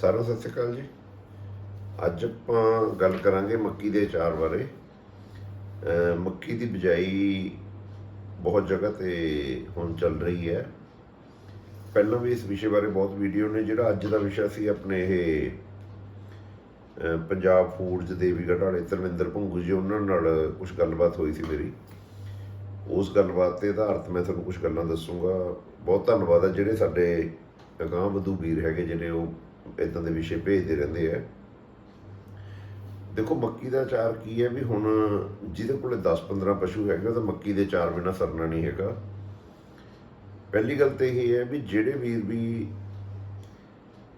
ਸਾਰਿਆਂ ਸਤਿ ਸ਼੍ਰੀ ਅਕਾਲ ਜੀ। ਅੱਜ ਆਪਾਂ ਗੱਲ ਕਰਾਂਗੇ ਮੱਕੀ ਦੇ ਅਚਾਰ ਬਾਰੇ। ਮੱਕੀ ਦੀ ਬਿਜਾਈ ਬਹੁਤ ਜਗ੍ਹਾ ਤੇ ਹੁਣ ਚੱਲ ਰਹੀ ਹੈ। ਪਹਿਲਾਂ ਵੀ ਇਸ ਵਿਸ਼ੇ ਬਾਰੇ ਬਹੁਤ ਵੀਡੀਓ ਨੇ, ਜਿਹੜਾ ਅੱਜ ਦਾ ਵਿਸ਼ਾ ਸੀ ਆਪਣੇ ਇਹ ਪੰਜਾਬ ਫੂਡਸ ਦੇਵੀਗੜ੍ਹ ਵਾਲੇ, ਧਰਮਿੰਦਰ ਭੰਗੂ ਜੀ, ਉਹਨਾਂ ਨਾਲ ਕੁਝ ਗੱਲਬਾਤ ਹੋਈ ਸੀ ਮੇਰੀ। ਉਸ ਗੱਲਬਾਤ 'ਤੇ ਆਧਾਰਿਤ ਮੈਂ ਤੁਹਾਨੂੰ ਕੁਝ ਗੱਲਾਂ ਦੱਸੂਗਾ। ਬਹੁਤ ਧੰਨਵਾਦ ਹੈ ਜਿਹੜੇ ਸਾਡੇ ਅਗਾਂਹ ਵਧੂ ਵੀਰ ਹੈਗੇ ਜਿਹੜੇ ਉਹ ਇਦਾਂ ਦੇ ਵਿਸ਼ੇ ਭੇਜਦੇ ਰਹਿੰਦੇ ਆ। ਦੇਖੋ, ਮੱਕੀ ਦਾ ਚਾਰ ਕੀ ਹੈ ਵੀ ਹੁਣ ਜਿਹਦੇ ਕੋਲੇ 10-15 ਪਸ਼ੂ ਹੈਗੇ, ਤਾਂ ਮੱਕੀ ਦੇ ਚਾਰ ਬਿਨਾ ਸਰਨਾ ਨਹੀਂ ਹੈਗਾ। ਪਹਿਲੀ ਗੱਲ ਤੇ ਇਹ ਹੈ ਵੀ ਜਿਹੜੇ ਵੀਰ ਵੀ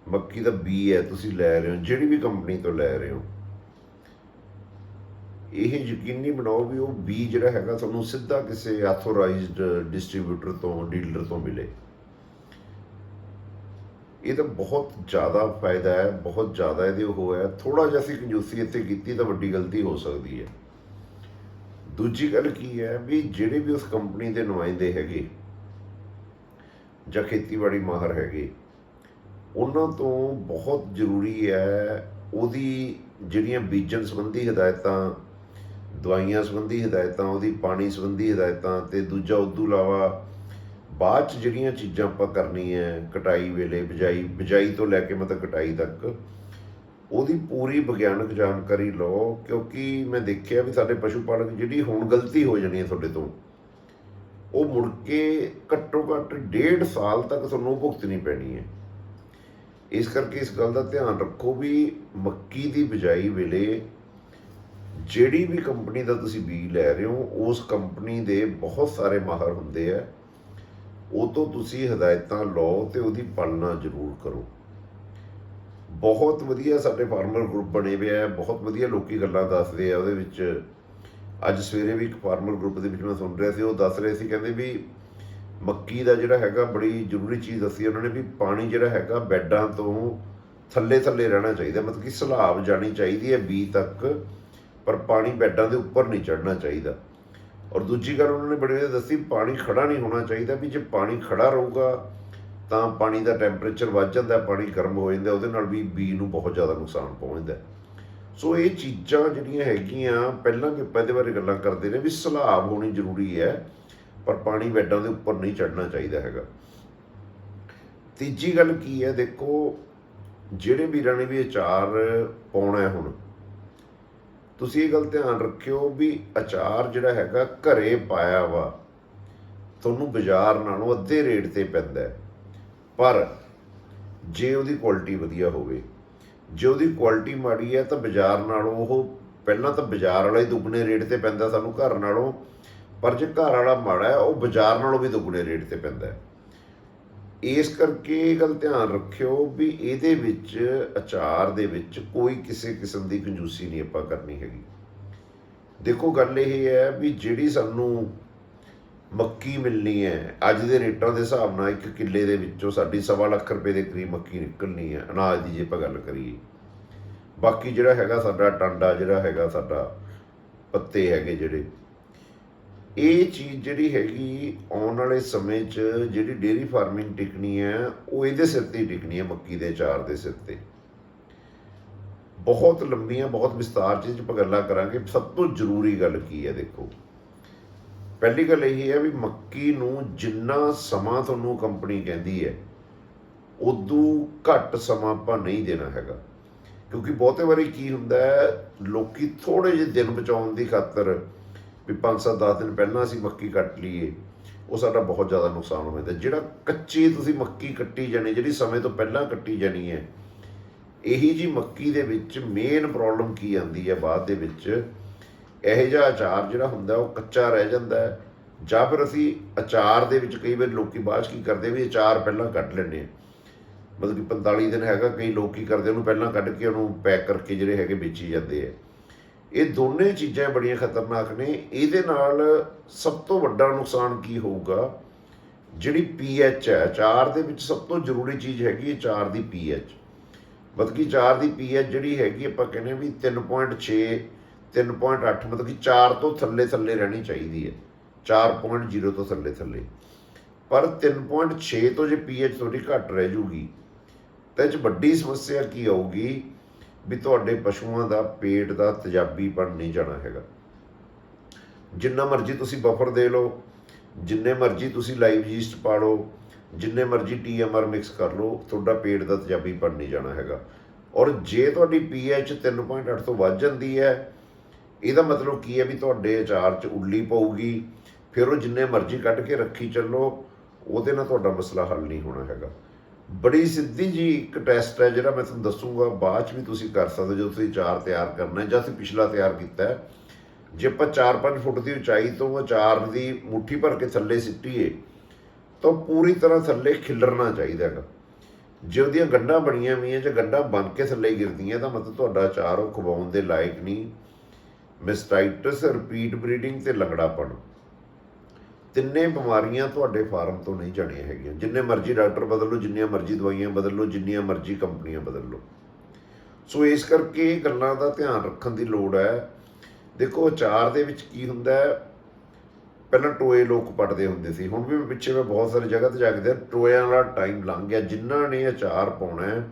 ਮੱਕੀ ਦਾ ਬੀ ਹੈ, ਤੁਸੀਂ ਲੈ ਰਹੇ ਹੋ, ਜਿਹੜੀ ਵੀ ਕੰਪਨੀ ਤੋਂ ਲੈ ਰਹੇ ਹੋ, ਇਹ ਯਕੀਨੀ ਬਣਾਓ ਵੀ ਉਹ ਬੀ ਜਿਹੜਾ ਹੈਗਾ, ਤੁਹਾਨੂੰ ਸਿੱਧਾ ਕਿਸੇ ਆਥੋਰਾਈਜ਼ਡ ਡਿਸਟ੍ਰੀਬਿਊਟਰ ਤੋਂ ਡੀਲਰ ਤੋਂ ਮਿਲੇ। ਇਹ ਤਾਂ ਬਹੁਤ ਜ਼ਿਆਦਾ ਫਾਇਦਾ ਹੈ, ਬਹੁਤ ਜ਼ਿਆਦਾ ਇਹਦੇ ਉਹ ਹੈ। ਥੋੜਾ ਜਿਹਾ ਅਸੀਂ ਕੰਜੂਸੀ ਇੱਥੇ ਕੀਤੀ ਤਾਂ ਵੱਡੀ ਗਲਤੀ ਹੋ ਸਕਦੀ ਹੈ। ਦੂਜੀ ਗੱਲ ਕੀ ਹੈ ਵੀ ਜਿਹੜੇ ਵੀ ਉਸ ਕੰਪਨੀ ਦੇ ਨੁਮਾਇੰਦੇ ਹੈਗੇ ਜਾਂ ਖੇਤੀਬਾੜੀ ਮਾਹਰ ਹੈਗੇ, ਉਹਨਾਂ ਤੋਂ ਬਹੁਤ ਜ਼ਰੂਰੀ ਹੈ ਉਹਦੀ ਜਿਹੜੀਆਂ ਬੀਜਣ ਸੰਬੰਧੀ ਹਦਾਇਤਾਂ, ਦਵਾਈਆਂ ਸੰਬੰਧੀ ਹਦਾਇਤਾਂ, ਉਹਦੀ ਪਾਣੀ ਸੰਬੰਧੀ ਹਦਾਇਤਾਂ ਤੇ ਦੂਜਾ ਉਦੋਂ ਇਲਾਵਾ ਬਾਅਦ ਚ ਜਿਹੜੀਆਂ ਚੀਜ਼ਾਂ ਆਪਾਂ ਕਰਨੀਆਂ, ਕਟਾਈ ਵੇਲੇ, ਬਿਜਾਈ ਬਿਜਾਈ ਤੋਂ ਲੈ ਕੇ ਮਤਲਬ ਕਟਾਈ ਤੱਕ, ਉਹਦੀ ਪੂਰੀ ਵਿਗਿਆਨਕ ਜਾਣਕਾਰੀ ਲਓ, ਕਿਉਂਕਿ ਮੈਂ ਦੇਖਿਆ ਵੀ ਸਾਡੇ ਪਸ਼ੂ ਪਾਲਕ ਜਿਹੜੀ ਹੁਣ ਗਲਤੀ ਹੋ ਜਾਣੀ ਹੈ ਤੁਹਾਡੇ ਤੋਂ, ਉਹ ਮੁੜ ਕੇ ਘੱਟੋ ਘੱਟ ਡੇਢ ਸਾਲ ਤੱਕ ਤੁਹਾਨੂੰ ਭੁਗਤਣੀ ਪੈਣੀ ਹੈ। ਇਸ ਕਰਕੇ ਇਸ ਗੱਲ ਦਾ ਧਿਆਨ ਰੱਖੋ ਵੀ ਮੱਕੀ ਦੀ ਬਿਜਾਈ ਵੇਲੇ ਜਿਹੜੀ ਵੀ ਕੰਪਨੀ ਦਾ ਤੁਸੀਂ ਬੀਜ ਲੈ ਰਹੇ ਹੋ, ਉਸ ਕੰਪਨੀ ਦੇ ਬਹੁਤ ਸਾਰੇ ਮਾਹਰ ਹੁੰਦੇ ਆ। ਉਹ ਤੋਂ ਤੁਸੀਂ ਹਦਾਇਤਾਂ ਲਓ ਤੇ ਉਹਦੀ ਪਾਲਣਾ ਜ਼ਰੂਰ ਕਰੋ। ਬਹੁਤ ਵਧੀਆ ਸਾਡੇ ਫਾਰਮਰ ਗਰੁੱਪ ਬਣੇ ਹੋਏ ਆ, ਬਹੁਤ ਵਧੀਆ ਲੋਕੀ ਗੱਲਾਂ ਦੱਸਦੇ ਆ ਉਹਦੇ ਵਿੱਚ। ਅੱਜ ਸਵੇਰੇ ਵੀ ਇੱਕ ਫਾਰਮਰ ਗਰੁੱਪ ਦੇ ਵਿੱਚ ਮੈਂ ਸੁਣ ਰਿਹਾ ਸੀ, ਉਹ ਦੱਸ ਰਹੇ ਸੀ, ਕਹਿੰਦੇ ਵੀ ਮੱਕੀ ਦਾ ਜਿਹੜਾ ਹੈਗਾ ਬੜੀ ਜ਼ਰੂਰੀ ਚੀਜ਼ ਦੱਸੀ ਉਹਨਾਂ ਨੇ ਵੀ ਪਾਣੀ ਜਿਹੜਾ ਹੈਗਾ ਬੈੱਡਾਂ ਤੋਂ ਥੱਲੇ ਥੱਲੇ ਰਹਿਣਾ ਚਾਹੀਦਾ, ਮਤਲਬ ਕਿ ਸਲਾਬ ਜਾਣੀ ਚਾਹੀਦੀ ਹੈ ਬੀ ਤੱਕ, ਪਰ ਪਾਣੀ ਬੈੱਡਾਂ ਦੇ ਉੱਪਰ ਨਹੀਂ ਚੜਨਾ ਚਾਹੀਦਾ। ਔਰ ਦੂਜੀ ਗੱਲ ਉਹਨਾਂ ਨੇ ਬੜੇ ਵਧੀਆ ਦੱਸੀ, ਪਾਣੀ ਖੜਾ ਨਹੀਂ ਹੋਣਾ ਚਾਹੀਦਾ ਵੀ ਜੇ ਪਾਣੀ ਖੜਾ ਰਹੂਗਾ ਤਾਂ ਪਾਣੀ ਦਾ ਟੈਂਪਰੇਚਰ ਵੱਧ ਜਾਂਦਾ, ਪਾਣੀ ਗਰਮ ਹੋ ਜਾਂਦਾ, ਉਹਦੇ ਨਾਲ ਵੀ ਬੀ ਨੂੰ ਬਹੁਤ ਜ਼ਿਆਦਾ ਨੁਕਸਾਨ ਪਹੁੰਚਦਾ। ਸੋ ਇਹ ਚੀਜ਼ਾਂ ਜਿਹੜੀਆਂ ਹੈਗੀਆਂ, ਪਹਿਲਾਂ ਵੀ ਆਪਾਂ ਇਹਦੇ ਬਾਰੇ ਗੱਲਾਂ ਕਰਦੇ ਨੇ ਵੀ ਸਲਾਬ ਹੋਣੀ ਜ਼ਰੂਰੀ ਹੈ, ਪਰ ਪਾਣੀ ਬੈੱਡਾਂ ਦੇ ਉੱਪਰ ਨਹੀਂ ਚੜਨਾ ਚਾਹੀਦਾ ਹੈਗਾ। ਤੀਜੀ ਗੱਲ ਕੀ ਹੈ, ਦੇਖੋ, ਜਿਹੜੇ ਵੀਰਾਂ ਨੇ ਵੀ ਅਚਾਰ ਪਾਉਣਾ ਹੈ ਹੁਣ ਤੁਸੀਂ ਇਹ ਗੱਲ ਧਿਆਨ ਰੱਖਿਓ ਵੀ ਅਚਾਰ ਜਿਹੜਾ ਹੈਗਾ ਘਰੇ ਪਾਇਆ ਵਾ, ਤੁਹਾਨੂੰ ਬਾਜ਼ਾਰ ਨਾਲੋਂ ਅੱਧੇ ਰੇਟ ਤੇ ਪੈਂਦਾ ਪਰ ਜੇ ਉਹਦੀ ਕੁਆਲਿਟੀ ਵਧੀਆ ਹੋਵੇ, ਜੇ ਉਹਦੀ ਕੁਆਲਿਟੀ ਮਾੜੀ ਹੈ ਤਾਂ ਬਾਜ਼ਾਰ ਨਾਲੋਂ ਉਹ ਪਹਿਲਾਂ ਤਾਂ ਬਾਜ਼ਾਰ ਵਾਲਾ ਹੀ ਦੁੱਗਣੇ ਰੇਟ ਤੇ ਪੈਂਦਾ ਸਾਨੂੰ ਘਰ ਨਾਲੋਂ, ਪਰ ਜੇ ਘਰ ਵਾਲਾ ਮਾੜਾ ਹੈ, ਉਹ ਬਾਜ਼ਾਰ ਨਾਲੋਂ ਵੀ ਦੁੱਗਣੇ ਰੇਟ ਤੇ ਪੈਂਦਾ ਹੈ। ਇਸ ਕਰਕੇ ਇਹ ਗੱਲ ਧਿਆਨ ਰੱਖਿਓ ਵੀ ਇਹਦੇ ਵਿੱਚ, ਅਚਾਰ ਦੇ ਵਿੱਚ ਕੋਈ ਕਿਸੇ ਕਿਸਮ ਦੀ ਕੰਜੂਸੀ ਨਹੀਂ ਆਪਾਂ ਕਰਨੀ ਹੈਗੀ। ਦੇਖੋ ਗੱਲ ਇਹ ਹੈ ਵੀ ਜਿਹੜੀ ਸਾਨੂੰ ਮੱਕੀ ਮਿਲਣੀ ਹੈ, ਅੱਜ ਦੇ ਰੇਟਾਂ ਦੇ ਹਿਸਾਬ ਨਾਲ ਇੱਕ ਕਿੱਲੇ ਦੇ ਵਿੱਚੋਂ ਸਾਡੀ ਸਵਾ ਲੱਖ ਰੁਪਏ ਦੇ ਕਰੀਬ ਮੱਕੀ ਨਿਕਲਣੀ ਹੈ, ਅਨਾਜ ਦੀ ਜੇ ਆਪਾਂ ਗੱਲ ਕਰੀਏ। ਬਾਕੀ ਜਿਹੜਾ ਹੈਗਾ ਸਾਡਾ ਟਾਂਡਾ, ਜਿਹੜਾ ਹੈਗਾ ਸਾਡਾ ਪੱਤੇ ਹੈਗੇ ਜਿਹੜੇ ਇਹ ਚੀਜ਼ ਜਿਹੜੀ ਹੈਗੀ ਆਉਣ ਵਾਲੇ ਸਮੇਂ 'ਚ ਜਿਹੜੀ ਡੇਰੀ ਫਾਰਮਿੰਗ ਟਿਕਣੀ ਹੈ, ਉਹ ਇਹਦੇ ਸਿਰ ਤੇ ਹੀ ਟਿਕਣੀ ਹੈ, ਮੱਕੀ ਦੇ ਚਾਰ ਦੇ ਸਿਰ ਤੇ। ਬਹੁਤ ਲੰਬੀਆਂ, ਬਹੁਤ ਵਿਸਤਾਰ 'ਚ 'ਚ ਆਪਾਂ ਗੱਲਾਂ ਕਰਾਂਗੇ, ਸਭ ਤੋਂ ਜ਼ਰੂਰੀ ਗੱਲ ਕੀ ਹੈ ਦੇਖੋ? ਪਹਿਲੀ ਗੱਲ ਇਹ ਹੈ ਵੀ ਮੱਕੀ ਨੂੰ ਜਿੰਨਾ ਸਮਾਂ ਤੁਹਾਨੂੰ ਕੰਪਨੀ ਕਹਿੰਦੀ ਹੈ, ਉਦੋਂ ਘੱਟ ਸਮਾਂ ਆਪਾਂ ਨਹੀਂ ਦੇਣਾ ਹੈਗਾ। ਕਿਉਂਕਿ ਬਹੁਤੇ ਵਾਰੀ ਕੀ ਹੁੰਦਾ ਹੈ, ਲੋਕੀ ਥੋੜੇ ਜਿਹੇ ਦਿਨ ਬਚਾਉਣ ਦੀ ਖਾਤਰ ਵੀ 5-7 10 ਦਿਨ ਪਹਿਲਾਂ ਅਸੀਂ ਮੱਕੀ ਕੱਟ ਲਈਏ, ਉਹ ਸਾਡਾ ਬਹੁਤ ਜ਼ਿਆਦਾ ਨੁਕਸਾਨ ਹੋ ਜਾਂਦਾ ਜਿਹੜਾ ਕੱਚੀ ਤੁਸੀਂ ਮੱਕੀ ਕੱਟੀ ਜਾਣੀ, ਜਿਹੜੀ ਸਮੇਂ ਤੋਂ ਪਹਿਲਾਂ ਕੱਟੀ ਜਾਣੀ ਹੈ, ਇਹੀ ਜੀ ਮੱਕੀ ਦੇ ਵਿੱਚ ਮੇਨ ਪ੍ਰੋਬਲਮ ਕੀ ਆਉਂਦੀ ਹੈ ਬਾਅਦ ਦੇ ਵਿੱਚ? ਇਹੋ ਜਿਹਾ ਅਚਾਰ ਜਿਹੜਾ ਹੁੰਦਾ, ਉਹ ਕੱਚਾ ਰਹਿ ਜਾਂਦਾ ਹੈ। ਜਾਂ ਫਿਰ ਅਸੀਂ ਅਚਾਰ ਦੇ ਵਿੱਚ ਕਈ ਵਾਰ ਲੋਕੀ ਬਾਅਦ 'ਚ ਕੀ ਕਰਦੇ ਵੀ ਅਚਾਰ ਪਹਿਲਾਂ ਕੱਢ ਲੈਂਦੇ ਆ। ਮਤਲਬ ਕਿ 45 ਦਿਨ ਹੈਗਾ, ਕਈ ਲੋਕ ਕੀ ਕਰਦੇ ਉਹਨੂੰ ਪਹਿਲਾਂ ਕੱਢ ਕੇ ਉਹਨੂੰ ਪੈਕ ਕਰਕੇ ਜਿਹੜੇ ਹੈਗੇ ਵੇਚੀ ਜਾਂਦੇ ਆ। ਇਹ ਦੋਨੇ ਚੀਜ਼ਾਂ ਬੜੀਆਂ ਖਤਰਨਾਕ ਨੇ। ਇਹਦੇ ਨਾਲ ਸਭ ਤੋਂ ਵੱਡਾ ਨੁਕਸਾਨ ਕੀ ਹੋਊਗਾ? ਜਿਹੜੀ ਪੀਐਚ ਹੈ ਅਚਾਰ ਦੇ ਵਿੱਚ ਸਭ ਤੋਂ ਜ਼ਰੂਰੀ ਚੀਜ਼ ਹੈਗੀ ਹੈ ਅਚਾਰ ਦੀ ਪੀਐਚ ਮਤਲਬ ਕਿ ਅਚਾਰ ਦੀ ਪੀਐਚ ਜਿਹੜੀ ਹੈਗੀ, ਆਪਾਂ ਕਹਿੰਦੇ ਵੀ 3.6 3.8 ਮਤਲਬ ਕਿ 4 ਤੋਂ ਥੱਲੇ ਥੱਲੇ ਰਹਿਣੀ ਚਾਹੀਦੀ ਹੈ। 4.0 ਤੋਂ ਥੱਲੇ ਥੱਲੇ। ਪਰ 3.6 ਤੋਂ ਜੇ ਪੀਐਚ ਥੋੜੀ ਘੱਟ ਰਹਿ ਜੂਗੀ, ਤਾਂ ਇਹ 'ਚ ਵੱਡੀ ਸਮੱਸਿਆ ਕੀ ਆਊਗੀ? ਵੀ ਤੁਹਾਡੇ ਪਸ਼ੂਆਂ ਦਾ ਪੇਟ ਦਾ ਤੇਜ਼ਾਬੀਪਣ ਨਹੀਂ ਜਾਣਾ ਹੈਗਾ। ਜਿੰਨਾ ਮਰਜ਼ੀ ਤੁਸੀਂ ਬਫਰ ਦੇ ਲਓ, ਜਿੰਨੇ ਮਰਜ਼ੀ ਤੁਸੀਂ ਲਾਈਵ ਯੀਸਟ ਪਾ ਲਓ ਜਿੰਨੇ ਮਰਜ਼ੀ ਟੀਐਮਆਰ ਮਿਕਸ ਕਰ ਲਓ, ਤੁਹਾਡਾ ਪੇਟ ਦਾ ਤੇਜ਼ਾਬੀਪਣ ਨਹੀਂ ਜਾਣਾ ਹੈਗਾ। ਔਰ ਜੇ ਤੁਹਾਡੀ ਪੀਐਚ 3.8 ਤੋਂ ਵੱਧ ਜਾਂਦੀ ਹੈ, ਇਹਦਾ ਮਤਲਬ ਕੀ ਹੈ ਵੀ ਤੁਹਾਡੇ ਅਚਾਰ 'ਚ ਉੱਲੀ ਪਊਗੀ, ਫਿਰ ਉਹ ਜਿੰਨੇ ਮਰਜ਼ੀ ਕੱਢ ਕੇ ਰੱਖੀ ਚੱਲੋ, ਉਹਦੇ ਨਾਲ ਤੁਹਾਡਾ ਮਸਲਾ ਹੱਲ ਨਹੀਂ ਹੋਣਾ ਹੈਗਾ। ਬੜੀ ਸਿੱਧੀ ਜੀ ਇੱਕ ਟੈਸਟ ਹੈ ਜਿਹੜਾ ਮੈਂ ਤੁਹਾਨੂੰ ਦੱਸੂਗਾ, ਬਾਅਦ 'ਚ ਵੀ ਤੁਸੀਂ ਕਰ ਸਕਦੇ ਹੋ ਜਦੋਂ ਤੁਸੀਂ ਅਚਾਰ ਤਿਆਰ ਕਰਨਾ ਜਾਂ ਤੁਸੀਂ ਪਿਛਲਾ ਤਿਆਰ ਕੀਤਾ ਹੈ। ਜੇ ਆਪਾਂ 4-5 ਫੁੱਟ ਦੀ ਉਚਾਈ ਤੋਂ ਅਚਾਰ ਦੀ ਮੁੱਠੀ ਭਰ ਕੇ ਥੱਲੇ ਸਿੱਟੀਏ, ਤਾਂ ਪੂਰੀ ਤਰ੍ਹਾਂ ਥੱਲੇ ਖਿਲਰਨਾ ਚਾਹੀਦਾ ਹੈਗਾ। ਜੇ ਉਹਦੀਆਂ ਗੰਢਾਂ ਬਣੀਆਂ ਹੋਈਆਂ ਜਾਂ ਗੰਢਾਂ ਬਣ ਕੇ ਥੱਲੇ ਗਿਰਦੀਆਂ, ਤਾਂ ਮਤਲਬ ਤੁਹਾਡਾ ਅਚਾਰ ਉਹ ਖਵਾਉਣ ਦੇ ਲਾਇਕ ਨਹੀਂ। ਮਿਸਟਾਈਟਸ ਰਿਪੀਟ ਬਰੀਡਿੰਗ ਤੇ ਲੰਗੜਾਪਣ। ਤਿੰਨੇ ਬਿਮਾਰੀਆਂ ਤੁਹਾਡੇ ਫਾਰਮ ਤੋਂ ਨਹੀਂ ਜਾਣੀਆਂ ਹੈਗੀਆਂ। ਜਿੰਨੇ ਮਰਜ਼ੀ ਡਾਕਟਰ ਬਦਲ ਲਓ, ਜਿੰਨੀਆਂ ਮਰਜ਼ੀ ਦਵਾਈਆਂ ਬਦਲ ਲਓ, ਜਿੰਨੀਆਂ ਮਰਜ਼ੀ ਕੰਪਨੀਆਂ ਬਦਲ ਲਓ। ਸੋ ਇਸ ਕਰਕੇ ਇਹ ਗੱਲਾਂ ਦਾ ਧਿਆਨ ਰੱਖਣ ਦੀ ਲੋੜ ਹੈ। ਦੇਖੋ ਅਚਾਰ ਦੇ ਵਿੱਚ ਕੀ ਹੁੰਦਾ ਹੈ? ਪਹਿਲਾਂ ਟੋਏ ਲੋਕ ਪੱਟਦੇ ਹੁੰਦੇ ਸੀ। ਹੁਣ ਵੀ ਮੈਂ ਪਿੱਛੇ ਮੈਂ ਬਹੁਤ ਸਾਰੇ ਜਗ੍ਹਾ ਤੇ ਜਾ ਕੇ ਦੇਖਿਆ ਟੋਇਆਂ ਵਾਲਾ ਟਾਈਮ ਲੰਘ ਗਿਆ। ਜਿਨ੍ਹਾਂ ਨੇ ਅਚਾਰ ਪਾਉਣਾ ਹੈ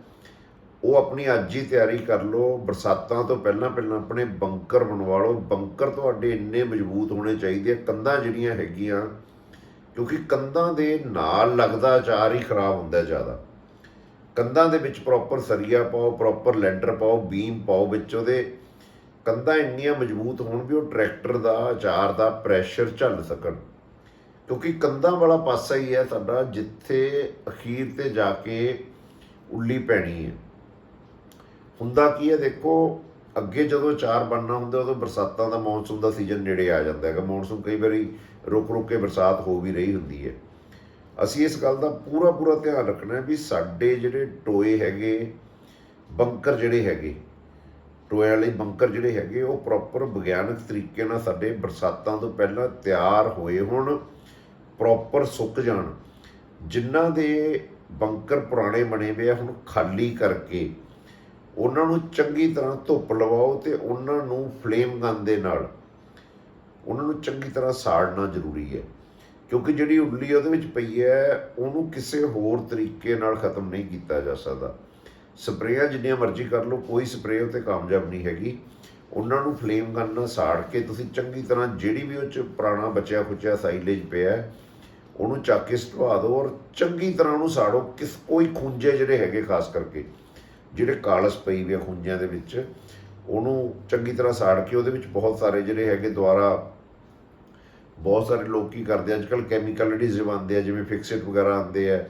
ਉਹ ਆਪਣੀ ਅੱਜ ਹੀ ਤਿਆਰੀ ਕਰ ਲਓ। ਬਰਸਾਤਾਂ ਤੋਂ ਪਹਿਲਾਂ ਪਹਿਲਾਂ ਆਪਣੇ ਬੰਕਰ ਬਣਵਾ ਲਓ। ਬੰਕਰ ਤੁਹਾਡੇ ਇੰਨੇ ਮਜ਼ਬੂਤ ਹੋਣੇ ਚਾਹੀਦੇ ਆ। ਕੰਧਾਂ ਜਿਹੜੀਆਂ ਹੈਗੀਆਂ, ਕਿਉਂਕਿ ਕੰਧਾਂ ਦੇ ਨਾਲ ਲੱਗਦਾ ਅਚਾਰ ਹੀ ਖਰਾਬ ਹੁੰਦਾ ਜ਼ਿਆਦਾ। ਕੰਧਾਂ ਦੇ ਵਿੱਚ ਪ੍ਰੋਪਰ ਸਰੀਆ ਪਾਓ ਪ੍ਰੋਪਰ ਲੈਂਟਰ ਪਾਓ, ਬੀਮ ਪਾਓ ਵਿੱਚ ਉਹਦੇ। ਕੰਧਾਂ ਇੰਨੀਆਂ ਮਜ਼ਬੂਤ ਹੋਣ ਵੀ ਉਹ ਟਰੈਕਟਰ ਦਾ ਅਚਾਰ ਦਾ ਪ੍ਰੈਸ਼ਰ ਝੱਲ ਸਕਣ। ਕਿਉਂਕਿ ਕੰਧਾਂ ਵਾਲਾ ਪਾਸਾ ਹੀ ਹੈ ਸਾਡਾ, ਜਿੱਥੇ ਅਖੀਰ ਤੇ ਜਾ ਕੇ ਉੱਲੀ ਪੈਣੀ ਹੈ। ਹੁੰਦਾ ਕੀ ਹੈ? ਦੇਖੋ, ਅੱਗੇ ਜਦੋਂ ਚਾਰ ਬਣਨਾ ਹੁੰਦਾ, ਉਦੋਂ ਬਰਸਾਤਾਂ ਦਾ ਮੌਨਸੂਨ ਦਾ ਸੀਜ਼ਨ ਨੇੜੇ ਆ ਜਾਂਦਾ ਹੈਗਾ। ਮੌਨਸੂਨ ਕਈ ਵਾਰੀ ਰੁਕ ਰੁਕ ਕੇ ਬਰਸਾਤ ਹੋ ਵੀ ਰਹੀ ਹੁੰਦੀ ਹੈ। ਅਸੀਂ ਇਸ ਗੱਲ ਦਾ ਪੂਰਾ ਪੂਰਾ ਧਿਆਨ ਰੱਖਣਾ ਹੈ ਵੀ ਸਾਡੇ ਜਿਹੜੇ ਟੋਏ ਹੈਗੇ, ਬੰਕਰ ਜਿਹੜੇ ਹੈਗੇ ਟੋਏ ਵਾਲੇ ਬੰਕਰ ਜਿਹੜੇ ਹੈਗੇ, ਉਹ ਪ੍ਰੋਪਰ ਵਿਗਿਆਨਕ ਤਰੀਕੇ ਨਾਲ ਸਾਡੇ ਬਰਸਾਤਾਂ ਤੋਂ ਪਹਿਲਾਂ ਤਿਆਰ ਹੋਏ ਹੋਣ ਪ੍ਰੋਪਰ ਸੁੱਕ ਜਾਣ। ਜਿਨ੍ਹਾਂ ਦੇ ਬੰਕਰ ਪੁਰਾਣੇ ਬਣੇ ਹੋਏ ਆ, ਹੁਣ ਖਾਲੀ ਕਰਕੇ ਉਹਨਾਂ ਨੂੰ ਚੰਗੀ ਤਰ੍ਹਾਂ ਧੁੱਪ ਲਵਾਓ ਤੇ ਉਹਨਾਂ ਨੂੰ ਫਲੇਮ ਗਨ ਦੇ ਨਾਲ ਉਹਨਾਂ ਨੂੰ ਚੰਗੀ ਤਰ੍ਹਾਂ ਸਾੜਨਾ ਜ਼ਰੂਰੀ ਹੈ। ਕਿਉਂਕਿ ਜਿਹੜੀ ਉੱਲੀ ਉਹਦੇ ਵਿੱਚ ਪਈ ਹੈ, ਉਹਨੂੰ ਕਿਸੇ ਹੋਰ ਤਰੀਕੇ ਨਾਲ ਖਤਮ ਨਹੀਂ ਕੀਤਾ ਜਾ ਸਕਦਾ। ਸਪਰੇਆਂ ਜਿੰਨੀਆਂ ਮਰਜ਼ੀ ਕਰ ਲਓ, ਕੋਈ ਸਪਰੇਅ ਉਤੇ ਕਾਮਯਾਬ ਨਹੀਂ ਹੈਗੀ। ਉਹਨਾਂ ਨੂੰ ਫਲੇਮ ਗਨ ਨਾਲ ਸਾੜ ਕੇ ਤੁਸੀਂ ਚੰਗੀ ਤਰ੍ਹਾਂ ਜਿਹੜੀ ਵੀ ਉਹ ਚ ਪੁਰਾਣਾ ਬਚਿਆ ਖੁਚਿਆ ਸਾਈਲੇਜ ਪਿਆ ਉਹਨੂੰ ਚੱਕ ਕੇ ਸਟਵਾ ਦਿਓ ਔਰ ਚੰਗੀ ਤਰ੍ਹਾਂ ਉਹਨੂੰ ਸਾੜੋ। ਕਿਸ ਕੋਈ ਖੁੰਝੇ ਜਿਹੜੇ ਹੈਗੇ, ਖਾਸ ਕਰਕੇ ਜਿਹੜੇ ਕਾਲਸ ਪਈ ਵੀ ਆ ਖੁੰਝਿਆਂ ਦੇ ਵਿੱਚ, ਉਹਨੂੰ ਚੰਗੀ ਤਰ੍ਹਾਂ ਸਾੜ ਕੇ ਉਹਦੇ ਵਿੱਚ ਬਹੁਤ ਸਾਰੇ ਜਿਹੜੇ ਹੈਗੇ ਦੁਆਰਾ ਬਹੁਤ ਸਾਰੇ ਲੋਕ ਕੀ ਕਰਦੇ ਅੱਜ ਕੱਲ ਕੈਮੀਕਲ ਐਡਿਸਿਵ ਆਉਂਦੇ ਆ, ਜਿਵੇਂ ਫਿਕਸਡ ਵਗੈਰਾ ਆਉਂਦੇ ਆ,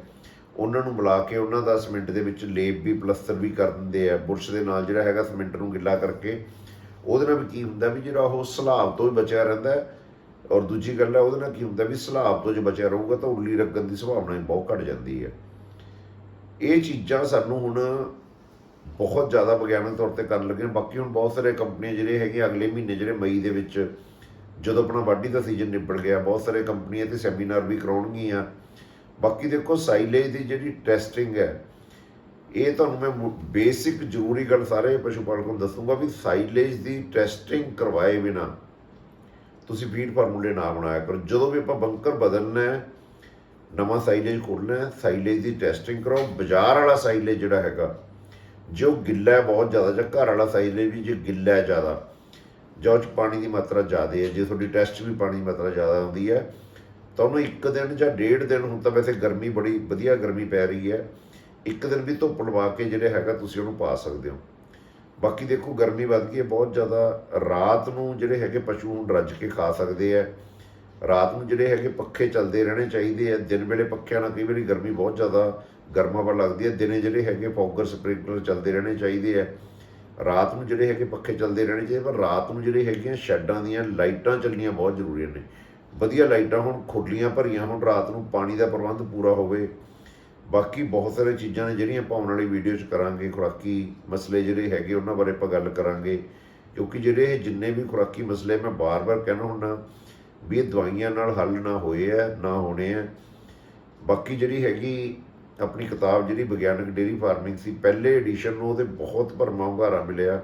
ਉਹਨਾਂ ਨੂੰ ਬੁਲਾ ਕੇ ਉਹਨਾਂ ਦਾ ਸੀਮੈਂਟ ਦੇ ਵਿੱਚ ਲੇਪ ਵੀ, ਪਲਸਤਰ ਵੀ ਕਰ ਦਿੰਦੇ ਆ, ਬੁਰਸ਼ ਦੇ ਨਾਲ ਜਿਹੜਾ ਹੈਗਾ ਸੀਮੈਂਟ ਨੂੰ ਗਿੱਲਾ ਕਰਕੇ, ਉਹਦੇ ਨਾਲ ਵੀ ਕੀ ਹੁੰਦਾ ਵੀ ਜਿਹੜਾ ਉਹ ਸਲਾਬ ਤੋਂ ਹੀ ਬਚਿਆ ਰਹਿੰਦਾ ਹੈ, ਔਰ ਦੂਜੀ ਗੱਲ ਹੈ ਉਹਦੇ ਨਾਲ ਕੀ ਹੁੰਦਾ ਵੀ ਸਲਾਬ ਤੋਂ ਜੇ ਬਚਿਆ ਰਹੂਗਾ ਤਾਂ ਉੱਲੀ ਰੱਗਣ ਦੀ ਸੰਭਾਵਨਾ ਵੀ ਬਹੁਤ ਘਟ ਜਾਂਦੀ ਹੈ। ਇਹ ਚੀਜ਼ਾਂ ਸਾਨੂੰ ਹੁਣ ਬਹੁਤ ਜ਼ਿਆਦਾ ਵਿਗਿਆਨਕ ਤੌਰ ਤੇ ਕਰਨ ਲੱਗੇ ਨੇ। ਬਾਕੀ ਹੁਣ ਬਹੁਤ ਸਾਰੇ ਕੰਪਨੀਆਂ ਜਿਹੜੇ ਹੈਗੇ ਅਗਲੇ ਮਹੀਨੇ ਜਿਹੜੇ ਮਈ ਦੇ ਵਿੱਚ ਜਦੋਂ ਆਪਣਾ ਵਾਢੀ ਦਾ ਸੀਜ਼ਨ ਨਿਬੜ ਗਿਆ, ਬਹੁਤ ਸਾਰੇ ਕੰਪਨੀਆਂ ਤੇ ਸੈਮੀਨਾਰ ਵੀ ਕਰਾਉਣਗੀਆਂ। ਬਾਕੀ ਦੇਖੋ, ਸਾਈਲੇਜ ਦੀ ਜਿਹੜੀ ਟੈਸਟਿੰਗ ਹੈ, ਇਹ ਤੁਹਾਨੂੰ ਮੈਂ ਬੇਸਿਕ ਜ਼ਰੂਰੀ ਗੱਲ ਸਾਰੇ ਪਸ਼ੂ ਪਾਲਕਾਂ ਨੂੰ ਦੱਸੂਗਾ ਵੀ ਸਾਈਲੇਜ ਦੀ ਟੈਸਟਿੰਗ ਕਰਵਾਏ ਬਿਨਾ ਤੁਸੀਂ ਫੀਡ ਫਾਰਮੂਲੇ ਨਾ ਬਣਾਇਆ ਕਰੋ। ਜਦੋਂ ਵੀ ਆਪਾਂ ਬੰਕਰ ਬਦਲਣਾ ਹੈ, ਨਵਾਂ ਸਾਈਲੇਜ ਖੋਲਣਾ ਹੈ, ਸਾਈਲੇਜ ਦੀ ਟੈਸਟਿੰਗ ਕਰਾਓ। ਬਾਜ਼ਾਰ ਵਾਲਾ ਸਾਈਲੇਜ ਜਿਹੜਾ ਹੈਗਾ ਜੋ ਗਿੱਲਾ ਹੈ, ਬਹੁਤ ਜ਼ਿਆਦਾ, ਜਾਂ ਘਰ ਵਾਲਾ ਸਾਈਲੇਜ ਵੀ ਜੇ ਗਿੱਲਾ ਹੈ ਜ਼ਿਆਦਾ, ਜਾਂ ਉਹ 'ਚ ਪਾਣੀ ਦੀ ਮਾਤਰਾ ਜ਼ਿਆਦਾ ਹੈ, ਜੇ ਤੁਹਾਡੀ ਟੈਸਟ ਵੀ ਪਾਣੀ ਦੀ ਮਾਤਰਾ ਜ਼ਿਆਦਾ ਆਉਂਦੀ ਹੈ, ਤਾਂ ਉਹਨੂੰ ਇੱਕ ਦਿਨ ਜਾਂ ਡੇਢ ਦਿਨ, ਹੁਣ ਤਾਂ ਵੈਸੇ ਗਰਮੀ ਬੜੀ, ਵਧੀਆ ਗਰਮੀ ਪੈ ਰਹੀ ਹੈ, ਇੱਕ ਦਿਨ ਵੀ ਧੁੱਪ ਲਵਾ ਕੇ ਜਿਹੜੇ ਹੈਗਾ ਤੁਸੀਂ ਉਹਨੂੰ ਪਾ ਸਕਦੇ ਹੋ। ਬਾਕੀ ਦੇਖੋ, ਗਰਮੀ ਵੱਧ ਗਈ ਹੈ, ਬਹੁਤ ਜ਼ਿਆਦਾ, ਰਾਤ ਨੂੰ ਜਿਹੜੇ ਹੈਗੇ ਪਸ਼ੂ ਹੁਣ ਰੱਜ ਕੇ ਖਾ ਸਕਦੇ ਆ ਰਾਤ ਨੂੰ ਜਿਹੜੇ ਹੈਗੇ ਪੱਖੇ ਚੱਲਦੇ ਰਹਿਣੇ ਚਾਹੀਦੇ ਆ ਦਿਨ ਵੇਲੇ ਪੱਖਿਆਂ ਨਾਲ ਕਈ ਵਾਰੀ ਗਰਮੀ ਬਹੁਤ ਜ਼ਿਆਦਾ ਗਰਮਾਵਰ ਲੱਗਦੀ ਹੈ। ਦਿਨੇ ਜਿਹੜੇ ਹੈਗੇ ਫੌਗਰ ਸਪ੍ਰਿੰਕਲਰ ਚੱਲਦੇ ਰਹਿਣੇ ਚਾਹੀਦੇ ਆ। ਰਾਤ ਨੂੰ ਜਿਹੜੇ ਹੈਗੇ ਪੱਖੇ ਚੱਲਦੇ ਰਹਿਣੇ ਚਾਹੀਦੇ, ਪਰ ਰਾਤ ਨੂੰ ਜਿਹੜੇ ਹੈਗੀਆਂ ਸ਼ੈੱਡਾਂ ਦੀਆਂ ਲਾਈਟਾਂ ਚੱਲਣੀਆਂ ਬਹੁਤ ਜ਼ਰੂਰੀ ਨੇ। ਵਧੀਆ ਲਾਈਟਾਂ ਹੁਣ ਖੁੱਲੀਆਂ ਭਰੀਆਂ, ਹੁਣ ਰਾਤ ਨੂੰ ਪਾਣੀ ਦਾ ਪ੍ਰਬੰਧ ਪੂਰਾ ਹੋਵੇ। ਬਾਕੀ ਬਹੁਤ ਸਾਰੇ ਚੀਜ਼ਾਂ ਨੇ ਜਿਹੜੀਆਂ ਆਪਾਂ ਆਉਣ ਵਾਲੀ ਵੀਡੀਓ 'ਚ ਕਰਾਂਗੇ, ਖੁਰਾਕੀ ਮਸਲੇ ਜਿਹੜੇ ਹੈਗੇ ਉਹਨਾਂ ਬਾਰੇ ਆਪਾਂ ਗੱਲ ਕਰਾਂਗੇ। ਕਿਉਂਕਿ ਜਿਹੜੇ ਇਹ ਜਿੰਨੇ ਵੀ ਖੁਰਾਕੀ ਮਸਲੇ, ਮੈਂ ਬਾਰ-ਬਾਰ ਕਹਿਣਾ ਹੁੰਦਾ ਵੀ ਇਹ ਦਵਾਈਆਂ ਨਾਲ ਹੱਲ ਨਾ ਹੋਏ ਆ, ਨਾ ਹੋਣੇ ਆ। ਬਾਕੀ ਜਿਹੜੀ ਹੈਗੀ ਆਪਣੀ ਕਿਤਾਬ ਜਿਹੜੀ ਵਿਗਿਆਨਕ ਡੇਰੀ ਫਾਰਮਿੰਗ ਸੀ, ਪਹਿਲੇ ਐਡੀਸ਼ਨ ਨੂੰ ਉਹਦੇ ਬਹੁਤ ਭਰਮਾ ਹੁੰਗਾਰਾ ਮਿਲਿਆ।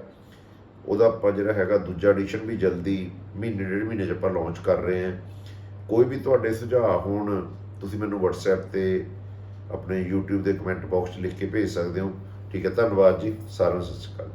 ਉਹਦਾ ਆਪਾਂ ਜਿਹੜਾ ਹੈਗਾ ਦੂਜਾ ਐਡੀਸ਼ਨ ਵੀ ਜਲਦੀ ਮਹੀਨੇ, ਡੇਢ ਮਹੀਨੇ 'ਚ ਆਪਾਂ ਲਾਂਚ ਕਰ ਰਹੇ ਹਾਂ। ਕੋਈ ਵੀ ਤੁਹਾਡੇ ਸੁਝਾਅ ਹੋਣ, ਤੁਸੀਂ ਮੈਨੂੰ WhatsApp ਤੇ ਆਪਣੇ YouTube ਦੇ ਕਮੈਂਟ ਬਾਕਸ 'ਚ ਲਿਖ ਕੇ ਭੇਜ ਸਕਦੇ ਹੋ। ਠੀਕ ਹੈ, ਧੰਨਵਾਦ ਜੀ, ਸਾਰਿਆਂ ਨੂੰ ਸਤਿ ਸ਼੍ਰੀ ਅਕਾਲ।